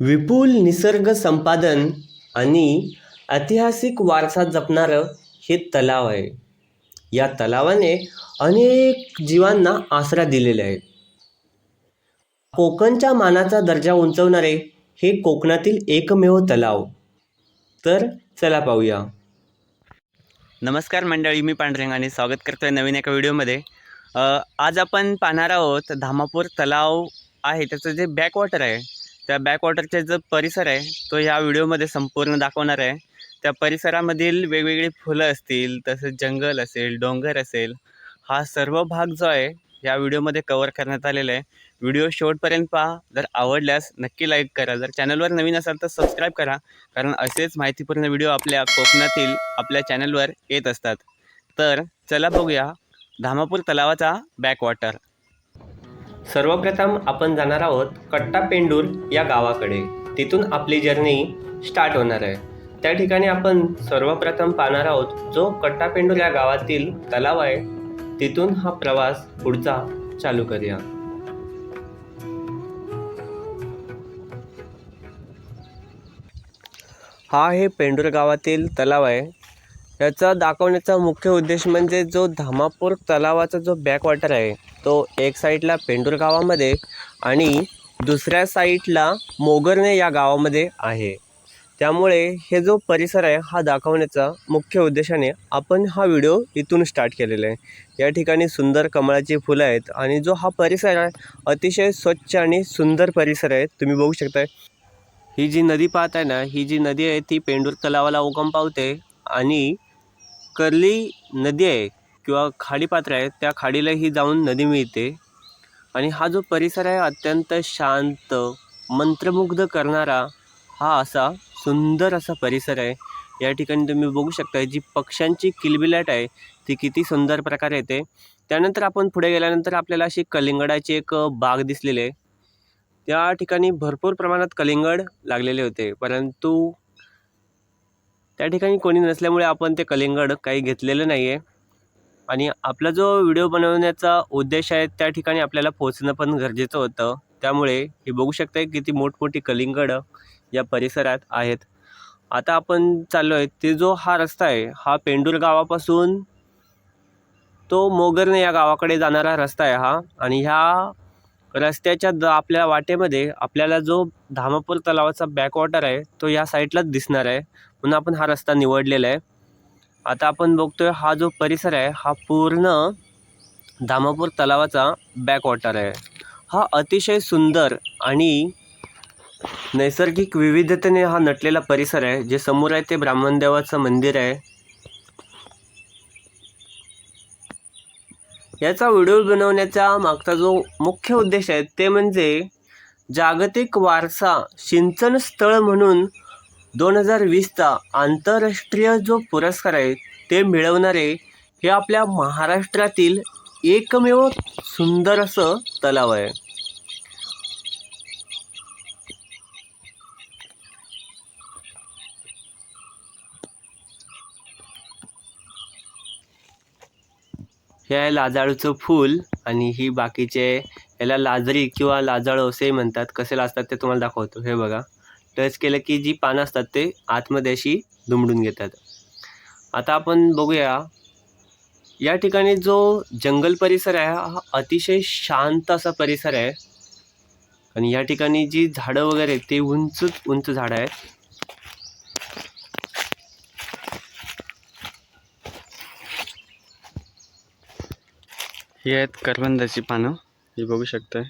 विपुल निसर्ग संपादन आणि ऐतिहासिक वारसा जपणारं हे तलाव आहे. या तलावाने अनेक जीवांना आसरा दिलेला आहे कोकणच्या मानाचा दर्जा उंचवणारे हे कोकणातील एकमेव तलाव. तर चला पाहूया. नमस्कार मंडळी मी पांढरंग आणि स्वागत करतो आहे नवीन एका व्हिडिओमध्ये. आज आपण पाहणार आहोत धामापूर तलाव आहे त्याचं जे बॅकवॉटर आहे त्या बॅकवॉटरचा जो परिसर आहे तो ह्या व्हिडिओमध्ये संपूर्ण दाखवणार आहे. त्या परिसरामधील वेगवेगळी फुलं असतील तसेच जंगल असेल डोंगर असेल हा सर्व भाग जो आहे या व्हिडिओमध्ये कवर करण्यात आलेला आहे. व्हिडिओ शेवटपर्यंत पहा. जर आवडल्यास नक्की लाईक करा. जर चॅनलवर नवीन असाल तर सबस्क्राईब करा. कारण असेच माहितीपूर्ण व्हिडिओ आपल्या कोकणातील आपल्या चॅनलवर येत असतात. तर चला बघूया धामापूर तलावाचा बॅकवॉटर. सर्वप्रथम आपण जाणार आहोत कट्टापेंडूर या गावाकडे. तिथून आपली जर्नी स्टार्ट होणार आहे. त्या ठिकाणी आपण सर्वप्रथम पाहणार आहोत जो कट्टापेंडूर या गावातील तलाव आहे तिथून हा प्रवास पुढचा चालू करूया. हा हे पेंडूर गावातील तलाव आहे. याचा दाखवण्याचा मुख्य उद्देश म्हणजे जो धामापूर तलावाचा जो बॅकवॉटर आहे तो एक साईडला पेंडूर गावामध्ये आणि दुसऱ्या साईडला मोगरणे या गावामध्ये आहे. त्यामुळे हे जो परिसर आहे हा दाखवण्याचा मुख्य उद्देशाने आपण हा व्हिडिओ इथून स्टार्ट केलेला आहे. या ठिकाणी सुंदर कमळाची फुलं आहेत आणि जो हा परिसर आहे अतिशय स्वच्छ आणि सुंदर परिसर आहे तुम्ही बघू शकताय. ही जी नदी पाहत आहे ना ही जी नदी आहे ती पेंडूर तलावाला उगम पावते आणि कर्ली नदी आहे किंवा खाडीपात्र आहे त्या खाडीलाही जाऊन नदी मिळते. आणि हा जो परिसर आहे अत्यंत शांत मंत्रमुग्ध करणारा हा असा सुंदर असा परिसर आहे. या ठिकाणी तुम्ही बघू शकता जी पक्ष्यांची किलबिलाट आहे ती किती सुंदर प्रकारे येते. त्यानंतर आपण पुढे गेल्यानंतर आपल्याला अशी कलिंगडाची एक बाग दिसलेली आहे. त्या ठिकाणी भरपूर प्रमाणात कलिंगड लागलेले होते परंतु त्या ठिकाणी कोणी नसल्यामुळे आपण ते कलिंगड काही घेतलेलं नाही आहे आणि आपला जो व्हिडिओ बनवण्याचा उद्देश आहे त्या ठिकाणी आपल्याला पोहोचणं पण गरजेचं होतं. त्यामुळे हे बघू शकता किती मोठमोठी कलिंगड या परिसरात आहेत. आता आपण चाललो आहे ते जो हा रस्ता आहे हा पेंडूर गावापासून तो मोगरने या गावाकडे जाणारा रस्ता आहे हा. आणि ह्या रस्त्याच्या द आपल्या वाटेमध्ये आपल्याला जो धामापूर तलावाचा बॅकवॉटर आहे तो या साईडलाच दिसणार आहे. म्हणून आपण हा रस्ता निवडलेला आहे. आता आपण बघतोय हा जो परिसर आहे हा पूर्ण धामापूर तलावाचा बॅकवॉटर आहे. हा अतिशय सुंदर आणि नैसर्गिक विविधतेने हा नटलेला परिसर आहे जे समोर आहे ते ब्राह्मणदेवाचं मंदिर आहे. याचा व्हिडिओ बनवण्याचा मागचा जो मुख्य उद्देश आहे ते म्हणजे जागतिक वारसा सिंचन स्थळ म्हणून दोन हजार वीसचा आंतरराष्ट्रीय जो पुरस्कार आहे ते मिळवणारे हे आपल्या महाराष्ट्रातील एकमेव सुंदर असं तलाव आहे. हे आहे लाजाळूचं फूल आणि ही बाकीचे याला लाजरी किंवा लाजाळू असेही म्हणतात. कसे लाजतात ते तुम्हाला दाखवतो. हे बघा. टच केलं की जी पानं असतात ते आतमध्ये अशी दुमडून घेतात. आता आपण बघूया. या ठिकाणी जो जंगल परिसर आहे हा अतिशय शांत असा परिसर आहे. आणि या ठिकाणी जी झाडं वगैरे आहेत, ते उंच उंच झाडं आहेत. ही आहेत करवंदाची पानं. ही बघू शकताय.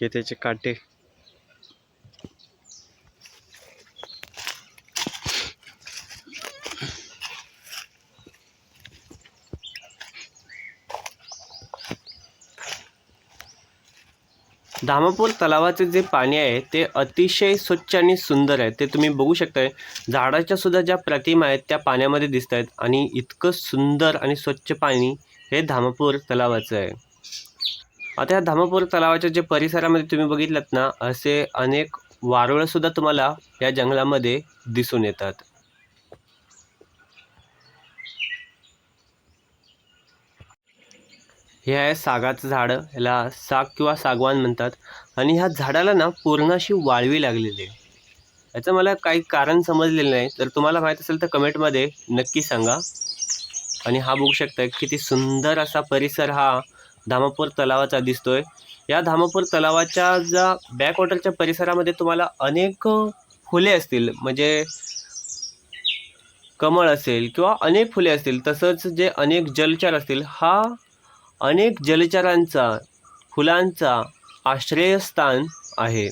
हे त्याचे काटे. धामापूर तलावाचे जे पाणी आहे ते अतिशय स्वच्छ आणि सुंदर आहे. ते तुम्ही बघू शकताय. झाडाच्या सुद्धा ज्या प्रतिमा आहेत त्या पाण्यामध्ये दिसत आहेत आणि इतकं सुंदर आणि स्वच्छ पाणी हे धामापूर तलावाचं आहे. आता या धामापूर तलावाच्या जे परिसरामध्ये तुम्ही बघितलात ना असे अनेक वारुळंसुद्धा तुम्हाला या जंगलामध्ये दिसून येतात. हे आहे सागाचं झाड. ह्याला साग किंवा सागवान म्हणतात. आणि ह्या झाडाला ना पूर्ण अशी वाळवी लागलेली आहे. याचं मला काही कारण समजलेलं नाही. तर तुम्हाला माहीत असेल तर कमेंटमध्ये नक्की सांगा. आणि हा बघू शकता किती सुंदर असा परिसर हा धामापूर तलावाचा दिसतोय. या धामापूर तलावाच्या ज्या बॅकवॉटरच्या परिसरामध्ये तुम्हाला अनेक फुले असतील. म्हणजे कमळ असेल किंवा अनेक फुले असतील. तसंच जे अनेक जलचर असतील हा अनेक जलचरांचा फुलांचा आश्रयस्थान आहे.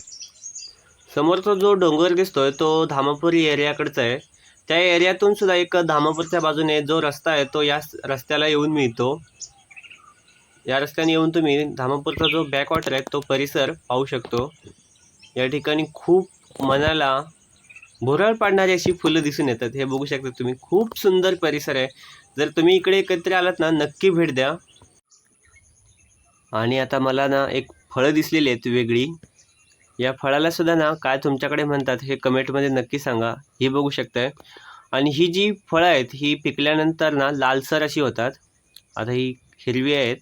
समोरचा जो डोंगर दिसतोय तो धामापुरी एरियाकडचा आहे. त्या एरियातून सुद्धा एक धामापूरच्या बाजूने जो रस्ता आहे तो या रस्त्याला येऊन मिळतो. या रस्त्याने येऊन तुम्ही धामापूरचा जो बॅकवॉटर आहे तो परिसर पाहू शकतो. या ठिकाणी खूप मनाला भुरळ पाडणारी अशी फुलं दिसून येतात. हे बघू शकता तुम्ही. खूप सुंदर परिसर आहे. जर तुम्ही इकडे एकत्र आलात ना नक्की भेट द्या. आणि आता मला ना एक फळं दिसलेली आहेत वेगळी. या फळाला सुद्धा ना काय तुमच्याकडे म्हणतात हे कमेंटमध्ये नक्की सांगा. ही बघू शकताय. आणि ही जी फळं आहेत ही पिकल्यानंतर ना लालसर अशी होतात. आता ही हिरवी आहेत.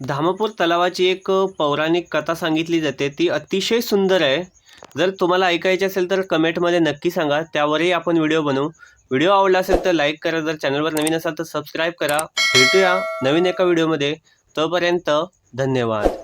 धामापूर तलावाची एक पौराणिक कथा सांगितली जाते. ती अतिशय सुंदर आहे. जर तुम्हाला ऐकायची असेल तर कमेंटमध्ये नक्की सांगा. त्यावरही आपण व्हिडिओ बनवू. व्हिडिओ आवडला असेल तर लाईक करा. जर चॅनलवर नवीन असाल तर सबस्क्राईब करा. भेटूया नवीन एका व्हिडिओमध्ये. तोपर्यंत धन्यवाद.